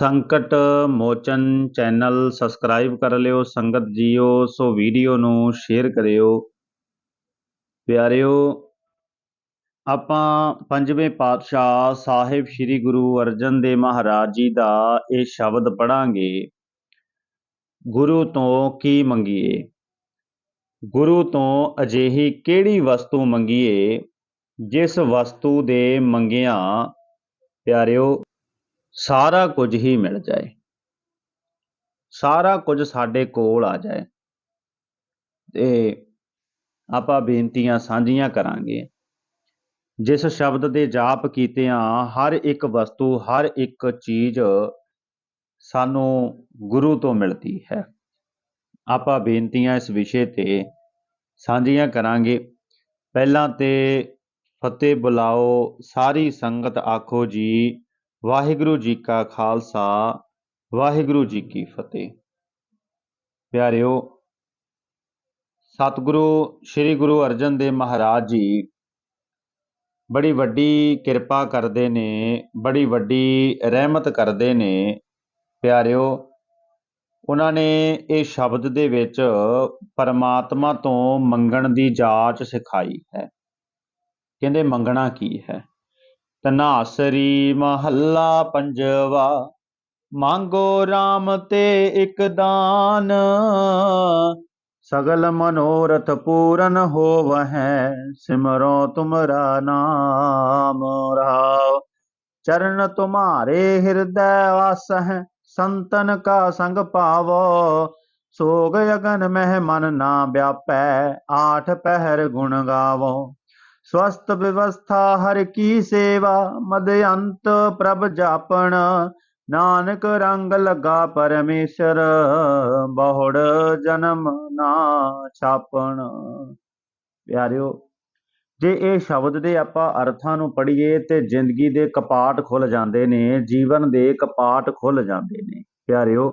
ਸੰਕਟ ਮੋਚਨ channel subscribe ਕਰ ਲਿਓ, ਸੰਗਤ ਜੀਓ, ਸੋ ਵੀਡੀਓ ਨੂੰ ਸ਼ੇਅਰ ਕਰਿਓ। ਪਿਆਰਿਓ, ਆਪਾਂ ਪੰਜਵੇਂ ਪਾਤਸ਼ਾਹ ਸਾਹਿਬ ਸ੍ਰੀ ਗੁਰੂ ਅਰਜਨ ਦੇਵ ਮਹਾਰਾਜ ਜੀ ਦਾ ਇਹ ਸ਼ਬਦ ਪੜਾਂਗੇ ਗੁਰੂ ਤੋਂ ਕੀ ਮੰਗੀਏ? ਗੁਰੂ ਤੋਂ ਅਜਿਹੀ ਕਿਹੜੀ ਵਸਤੂ ਮੰਗੀਏ, ਜਿਸ ਵਸਤੂ ਦੇ ਮੰਗਿਆਂ? ਪਿਆਰਿਓ ਸਾਰਾ ਕੁਝ ਹੀ ਮਿਲ ਜਾਏ। ਸਾਰਾ ਕੁਝ ਸਾਡੇ ਕੋਲ ਆ ਜਾਏ। ਤੇ ਆਪਾਂ ਬੇਨਤੀਆਂ ਸਾਂਝੀਆਂ ਕਰਾਂਗੇ। ਜਿਸ ਸ਼ਬਦ ਦੇ ਜਾਪ ਕੀਤਿਆਂ ਹਰ ਇੱਕ ਵਸਤੂ, ਹਰ ਇੱਕ ਚੀਜ਼ ਸਾਨੂੰ ਗੁਰੂ ਤੋਂ ਮਿਲਦੀ ਹੈ। ਆਪਾਂ ਬੇਨਤੀਆਂ ਇਸ ਵਿਸ਼ੇ ਤੇ ਸਾਂਝੀਆਂ ਕਰਾਂਗੇ। ਪਹਿਲਾਂ ਤੇ ਫਤਿਹ ਬੁਲਾਓ, ਸਾਰੀ ਸੰਗਤ ਆਖੋ ਜੀ ਵਾਹਿਗੁਰੂ ਜੀ ਕਾ ਖਾਲਸਾ, ਵਾਹਿਗੁਰੂ ਜੀ ਕੀ ਫਤਿਹ। ਪਿਆਰਿਓ, ਸਤਿਗੁਰੂ, ਸ੍ਰੀ ਗੁਰੂ ਅਰਜਨ ਦੇਵ ਮਹਾਰਾਜ ਜੀ ਬੜੀ ਵੱਡੀ ਕਿਰਪਾ ਕਰਦੇ ਨੇ, ਬੜੀ ਵੱਡੀ ਰਹਿਮਤ ਕਰਦੇ ਨੇ। ਪਿਆਰਿਓ, ਉਹਨਾਂ ਨੇ ਇਹ ਸ਼ਬਦ ਦੇ ਵਿੱਚ ਪਰਮਾਤਮਾ ਤੋਂ ਮੰਗਣ ਦੀ ਜਾਚ ਸਿਖਾਈ ਹੈ। ਕਹਿੰਦੇ ਮੰਗਣਾ ਕੀ ਹੈ? ਤਨਾਸਰੀ ਮਹੱਲਾ ਪੰਜਵਾ, ਮੰਗੋ RAM ਤੇ ਇਕ ਦਾਨ। ਸਗਲ ਮਨੋਰਥ ਪੂਰਨ ਹੋਵਹਿ, ਸਿਮਰੋ ਤੁਮਰਾ ਨਾਮ ਰਹਾਉ ਚਰਨ ਤੁਮਾਰੇ ਹਿਰਦੈ ਵਾਸਹਿ ਸੰਤਨ ਕਾ ਸੰਗ ਪਾਵੋ। ਸੋਗ ਅਗਨ ਮਹਿ ਮਨ ਨਾ ਵਿਆਪੈ, ਆਠ ਪਹਿਰ ਗੁਣ ਗਾਵੋ। ਸਵਸਤ ਵਿਵਸਥਾ ਹਰ ਕੀ ਸੇਵਾ, ਮਦ ਅੰਤ ਪ੍ਰਭ ਜਾਪਣ। ਨਾਨਕ ਰੰਗ ਲਗਾ ਪਰਮੇਸ਼ਰ, ਬਹੁੜ ਜਨਮ ਨਾ ਛਾਪਣ। ਪਿਆਰਿਓ, ਜੇ ਇਹ ਸ਼ਬਦ ਦੇ ਆਪਾਂ ਅਰਥਾਂ ਨੂੰ ਪੜ੍ਹੀਏ ਤੇ ਜ਼ਿੰਦਗੀ ਦੇ ਕਪਾਟ ਖੁੱਲ ਜਾਂਦੇ ਨੇ, ਜੀਵਨ ਦੇ ਕਪਾਟ ਖੁੱਲ ਜਾਂਦੇ ਨੇ। ਪਿਆਰਿਓ,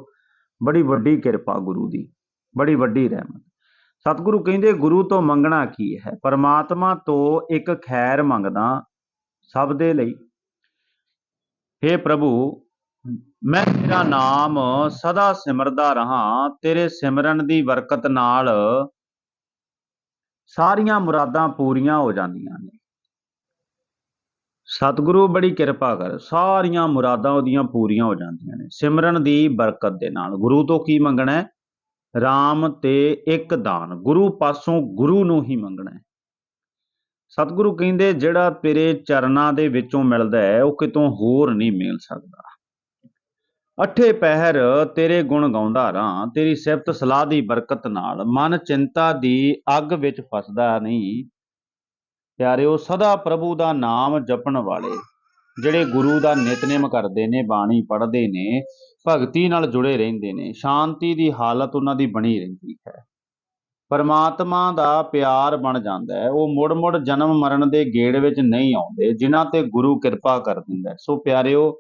ਬੜੀ ਵੱਡੀ ਕਿਰਪਾ ਗੁਰੂ ਦੀ, ਬੜੀ ਵੱਡੀ ਰਹਿਮਤ। ਸਤਿਗੁਰੂ ਕਹਿੰਦੇ, ਗੁਰੂ ਤੋਂ ਮੰਗਣਾ ਕੀ ਹੈ? ਪਰਮਾਤਮਾ ਤੋਂ ਇੱਕ ਖੈਰ ਮੰਗਦਾ ਸਭ ਦੇ ਲਈ। हे ਪ੍ਰਭੂ, ਮੈਂ ਤੇਰਾ ਨਾਮ ਸਦਾ ਸਿਮਰਦਾ ਰਹਾ, ਤੇਰੇ ਸਿਮਰਨ ਦੀ ਬਰਕਤ ਨਾਲ ਸਾਰੀਆਂ ਮੁਰਾਦਾਂ ਪੂਰੀਆਂ ਹੋ ਜਾਂਦੀਆਂ ਨੇ। ਸਤਿਗੁਰੂ ਬੜੀ ਕਿਰਪਾ ਕਰ, ਸਾਰੀਆਂ ਮੁਰਾਦਾਂ ਉਹਦੀਆਂ ਪੂਰੀਆਂ ਹੋ ਜਾਂਦੀਆਂ ਨੇ। ਸਿਮਰਨ ਦੀ ਬਰਕਤ ਦੇ ਨਾਲ। ਗੁਰੂ ਤੋਂ ਕੀ ਮੰਗਣਾ ਹੈ? RAM ਤੇ ਇੱਕ ਦਾਨ, ਗੁਰੂ ਪਾਸੋਂ ਗੁਰੂ ਨੂੰ ਹੀ ਮੰਗਣਾ ਹੈ। ਸਤਿਗੁਰੂ ਕਹਿੰਦੇ, ਜਿਹੜਾ ਤੇਰੇ ਚਰਨਾਂ ਦੇ ਵਿੱਚੋਂ ਮਿਲਦਾ ਹੈ, ਉਹ ਕਿਤੋਂ ਹੋਰ ਨਹੀਂ ਮਿਲ ਸਕਦਾ। ਅਠੇ ਪਹਿਰ ਤੇਰੇ ਗੁਣ ਗਾਉਂਦਾ ਰਾਂ ਤੇਰੀ ਸਿਫਤ ਸਲਾਹ ਦੀ ਬਰਕਤ ਨਾਲ, ਮਨ ਚਿੰਤਾ ਦੀ ਅੱਗ ਵਿੱਚ ਫਸਦਾ ਨਹੀਂ। ਪਿਆਰਿਓ, ਸਦਾ ਪ੍ਰਭੂ ਦਾ ਨਾਮ ਜਪਣ ਵਾਲੇ ਜਿਹੜੇ ਗੁਰੂ ਦਾ ਨਿਤਨੇਮ ਕਰਦੇ ਨੇ, ਬਾਣੀ ਪੜ੍ਹਦੇ ਨੇ, ਭਗਤੀ ਨਾਲ ਜੁੜੇ ਰਹਿੰਦੇ ਨੇ, ਸ਼ਾਂਤੀ ਦੀ ਹਾਲਤ ਉਹਨਾਂ ਦੀ ਬਣੀ ਰਹਿੰਦੀ ਹੈ। ਪਰਮਾਤਮਾ ਦਾ ਪਿਆਰ ਬਣ ਜਾਂਦਾ ਹੈ। ਉਹ ਮੁੜ-ਮੁੜ ਜਨਮ ਮਰਨ ਦੇ ਗੇੜ ਵਿੱਚ ਨਹੀਂ ਆਉਂਦੇ, ਜਿਨ੍ਹਾਂ ਤੇ ਗੁਰੂ ਕਿਰਪਾ ਕਰ ਦਿੰਦਾ ਸੋ ਪਿਆਰਿਓ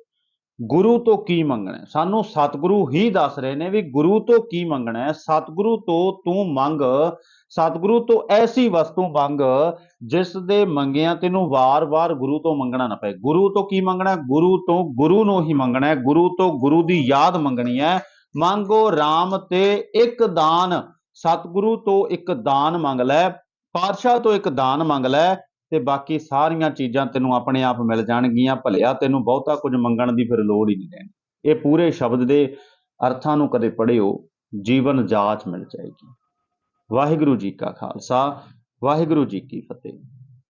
ਗੁਰੂ ਤੋਂ ਕੀ ਮੰਗਣਾ ਸਾਨੂੰ ਸਤਿਗੁਰੂ ਹੀ ਦੱਸ ਰਹੇ ਨੇ ਵੀ ਗੁਰੂ ਤੋਂ ਕੀ ਮੰਗਣਾ ਹੈ? ਸਤਿਗੁਰੂ ਤੋਂ ਤੂੰ ਮੰਗ, ਸਤਿਗੁਰੂ ਤੋਂ ਐਸੀ ਵਸਤੂ ਮੰਗ, ਜਿਸ ਦੇ ਮੰਗਿਆਂ ਤੈਨੂੰ ਵਾਰ-ਵਾਰ ਗੁਰੂ ਤੋਂ ਮੰਗਣਾ ਨਾ ਪਏ। ਗੁਰੂ ਤੋਂ ਕੀ ਮੰਗਣਾ ਗੁਰੂ ਤੋਂ ਗੁਰੂ ਨੂੰ ਹੀ ਮੰਗਣਾ ਹੈ। ਗੁਰੂ ਤੋਂ ਗੁਰੂ ਦੀ ਯਾਦ ਮੰਗਣੀ ਹੈ। ਮੰਗੋ RAM ਤੇ ਇੱਕ ਦਾਨ। ਸਤਿਗੁਰੂ ਤੋਂ ਇੱਕ ਦਾਨ ਮੰਗ ਲੈ। ਪਾਤਸ਼ਾਹ ਤੋਂ ਇੱਕ ਦਾਨ ਮੰਗ ਲੈ। ਤੇ ਬਾਕੀ ਸਾਰੀਆਂ ਚੀਜ਼ਾਂ ਤੈਨੂੰ ਆਪਣੇ ਆਪ ਮਿਲ ਜਾਣਗੀਆਂ, ਭਲਿਆ ਤੈਨੂੰ ਬਹੁਤਾ ਕੁਝ ਮੰਗਣ ਦੀ ਫਿਰ ਲੋੜ ਹੀ ਨਹੀਂ ਰਹਿਣੀ। ਇਹ ਪੂਰੇ ਸ਼ਬਦ ਦੇ ਅਰਥਾਂ ਨੂੰ ਕਦੇ ਪੜ੍ਹਿਓ, ਜੀਵਨ ਜਾਚ ਮਿਲ ਜਾਏਗੀ। ਵਾਹਿਗੁਰੂ ਜੀ ਕਾ ਖਾਲਸਾ, ਵਾਹਿਗੁਰੂ ਜੀ ਕੀ ਫਤਿਹ।